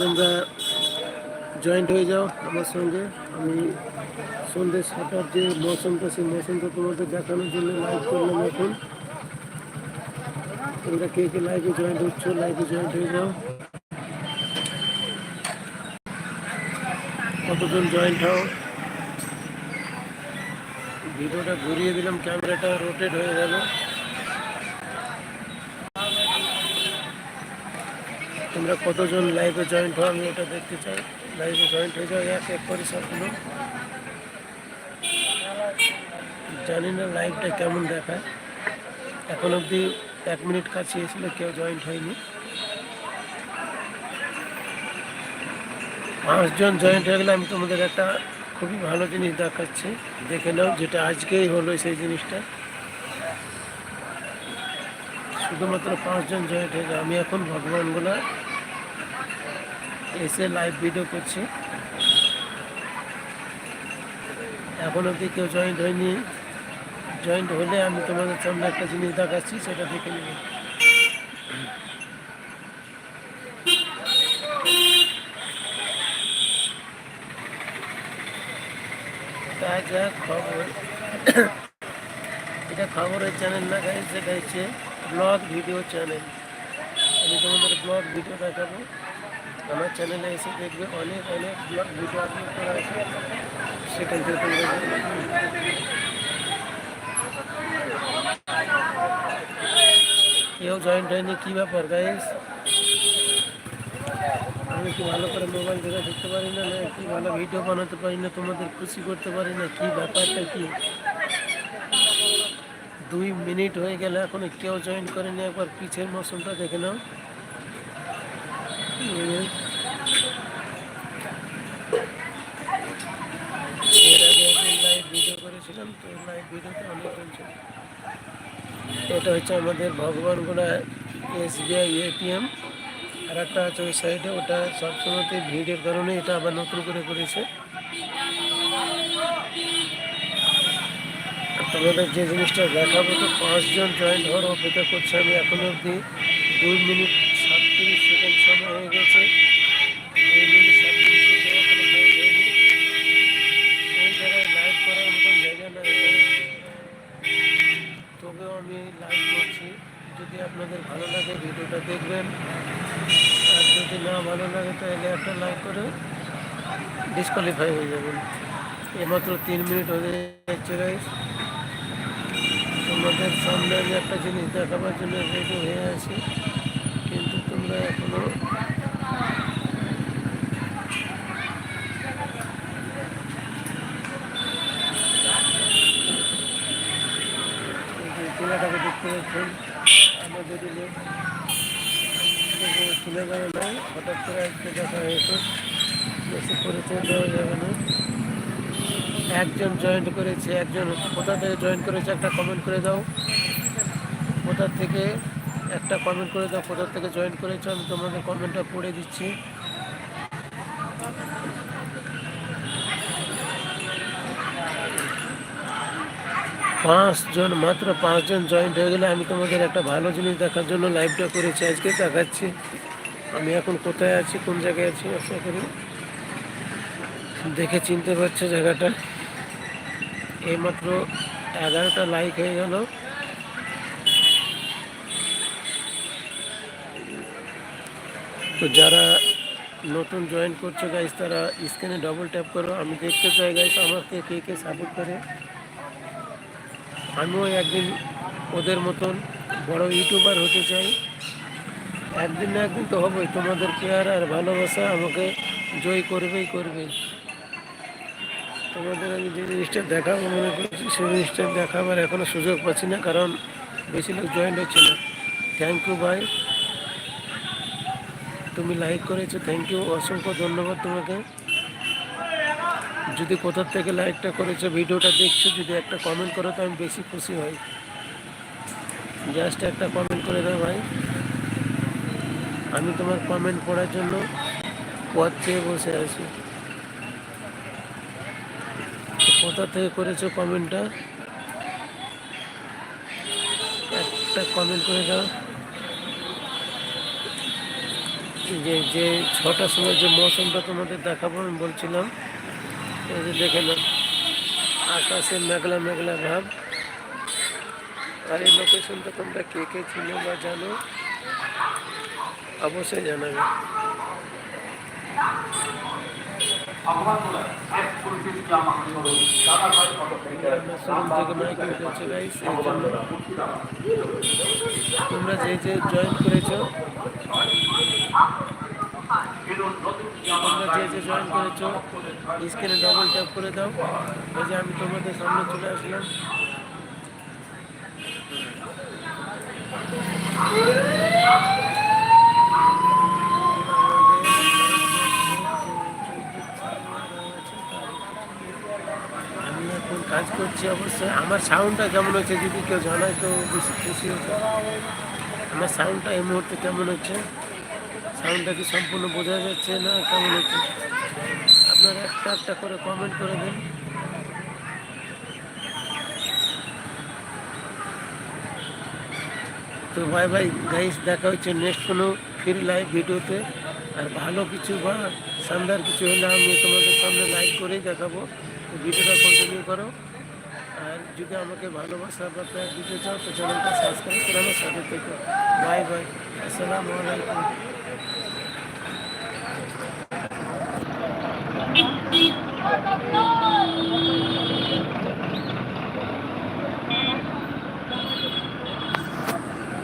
তোমরা জয়েন্ট হয়ে যাও আমার সঙ্গে। আমি সন্ধ্যে ছটার যে মৌসুমটা, সেই মৌসুমটা তোমাদের দেখানোর জন্য লাইভ করলাম এখন। তোমরা কে কে লাইভে জয়েন্ট হচ্ছ লাইভে জয়েন্ট হয়ে যাও। কতজন জয়েন্ট হও? ভিডিওটা ঘুরিয়ে দিলাম ক্যামেরাটা রোটেট হয়ে গেল। তোমরা কতজন লাইভে জয়েন্ট হও, আমি ওটা দেখতে চাই। লাইভে জয়েন্ট হয়ে যাও, এক এক করে সবগুলো জানি না লাইভটা কেমন দেখায়। এখন অবধি এক মিনিট কাছে এসেছিল, কেউ জয়েন্ট হয়নি। পাঁচজন জয়েন্ট হয়ে গেলে আমি তোমাদের একটা খুবই ভালো জিনিস দেখাচ্ছি। দেখে নাও যেটা আজকেই হলো সেই জিনিসটা। শুধুমাত্র পাঁচজন জয়েন্ট হয়ে আমি এখন ভগবানগুলা এসে লাইভ ভিডিও করছি। এখন অবধি কেউ জয়েন্ট হয়নি। জয়েন্ট হলে আমি তোমাদের সামনে একটা জিনিস দেখাচ্ছি, সেটা দেখে নেবে। তাজা খবর। এটা খবরের চ্যানেল না সেটা হচ্ছে ব্লগ ভিডিও চ্যানেল আমি তোমাদের ব্লগ ভিডিও দেখাবো। আমার চ্যানেলে এসে দেখবে অনেক অনেক ভিডিও আপলোড করা আছে। সেখান থেকে কেউ জয়েন্ট হয়নি, কী ব্যাপার গাইস আমি কি ভালো করে মোবাইল ধরে দেখতে পারি না না, কি ভালো ভিডিও বানাতে পারি না, তোমাদের খুশি করতে পারি না, কী ব্যাপারটা কি? দুই মিনিট হয়ে গেলে এখনও কেউ জয়েন করেনি, একবার পিছের মৌসুমটা দেখে নাও। এর ভিডিও করেছিলাম তো লাইভ ভিডিওতে ছিল এটা হচ্ছে আমাদের ভগবানগোলা এসবিআই এটিএম আর একটা আছে ওই সাইডে ওটা সবসময়তে ভিড়ের কারণে এটা আবার নতুন করে করেছে। তোমাদের যে জিনিসটা দেখাবো, তো পাঁচজন জয়েন্ট হওয়ার অপেক্ষা করছে আমি এখনও অবধি। দুই মিনিট সাতত্রিশ সেকেন্ড সময় হয়ে গেছে লাইভ করার মতন জায়গা তবেও আমি লাইভ করছি যদি আপনাদের ভালো লাগে ভিডিওটা দেখবেন আর যদি না ভালো লাগে তাহলে একটা লাইক করে ডিসকোয়ালিফাই হয়ে যাবেন এমাত্র তিন মিনিট হয়ে যাচ্ছে গাইস তোমাদের সামনে আমি একটা জিনিস দেখাবার জন্য রেডি হয়ে আছি এখনও ছেলেটাকে না হঠাৎ করে হয়েছে। বেশি একজন জয়েন করেছে, একজন কোথা থেকে জয়েন করেছে, একটা কমেন্ট করে দাও। কোথা থেকে একটা কমেন্ট করে দাও, কোথা থেকে জয়েন করেছ, আমি তোমাদের কমেন্টটা পড়ে দিচ্ছি। পাঁচজন, মাত্র পাঁচজন জয়েন্ট হয়ে গেলে আমি তোমাদের একটা ভালো জিনিস দেখার জন্য লাইভটা করেছি, আজকে দেখাচ্ছি। আমি এখন কোথায় আছি, কোন জায়গায় আছি, আশা করি দেখে চিনতে পারছ জায়গাটা। এইমাত্র এগারোটা লাইক হয়ে গেল। তো যারা নতুন জয়েন করছ গাইস তারা স্ক্রিনে ডবল ট্যাপ করো। আমি দেখতে চাই গাইস আমাকে কে কে সাপোর্ট করে। আমিও একদিন ওদের মতন বড় ইউটিউবার হতে চাই। একদিন না একদিন তো হবই, তোমাদের কেয়ার আর ভালোবাসা আমাকে জয় করবেই করবে। তোমাদের আমি যে জিনিসটা দেখাবো মনে করছি সেই জিনিসটা দেখাবার এখনও সুযোগ পাচ্ছি না, কারণ বেশি লোক জয়েন্ট হচ্ছে না। থ্যাংক ইউ ভাই তুমি লাইক করেছ থ্যাংক ইউ অসংখ্য ধন্যবাদ তোমাকে। যদি কোথার থেকে লাইকটা করেছ ভিডিওটা দেখছ, যদি একটা কমেন্ট করো, তো আমি বেশি খুশি হই। জাস্ট একটা কমেন্ট করে দাও ভাই। আমি তোমার কমেন্ট পড়ার জন্য পথ চেয়ে বসে আছি। কোথা থেকে করেছ কমেন্টটা একটা কমেন্ট করে দাও। যে যে ছটার সময় যে মৌসুমটা তোমাদের দেখাবো, আমি বলছিলাম দেখে নাও, আকাশে মেঘলা মেঘলা ভাব আর এই লোকেশনটা তোমরা কে কে চিনো বা জানো, অবশ্যই জানাবে। তোমরা যে যে জয়েন করেছ তোমরা যে জয়েন করেছ স্ক্রিনে ডবল ট্যাপ করে দাও এই যে আমি তোমাদের সামনে চলে আসলাম আমি এখন কাজ করছি অবশ্যই আমার সাউন্ডটা কেমন হচ্ছে যদি কেউ জানায় তো বেশি খুশি হতো আমার সাউন্ডটা এই মুহূর্তে কেমন হচ্ছে সাউন্ডটা কি সম্পূর্ণ বোঝা যাচ্ছে না? কেমন হচ্ছে? আপনারা একটা একটা করে কমেন্ট করে দিন। তো ভাই ভাই গাইস দেখা হচ্ছে নেক্সট কোনো ফ্রি লাইভ ভিডিওতে। আর ভালো কিছু বা শানদার কিছু হলে আমি তোমাদের সামনে লাইভ করেই দেখাবো। ভিডিওটা কন্টিনিউ করো। আর যদি আমাকে ভালোবাসা বা দিতে চাও, তো চ্যানেলটা সাবস্ক্রাইব করে আমার সাথে থেকে। বাই বাই আসসালামু আলাইকুম।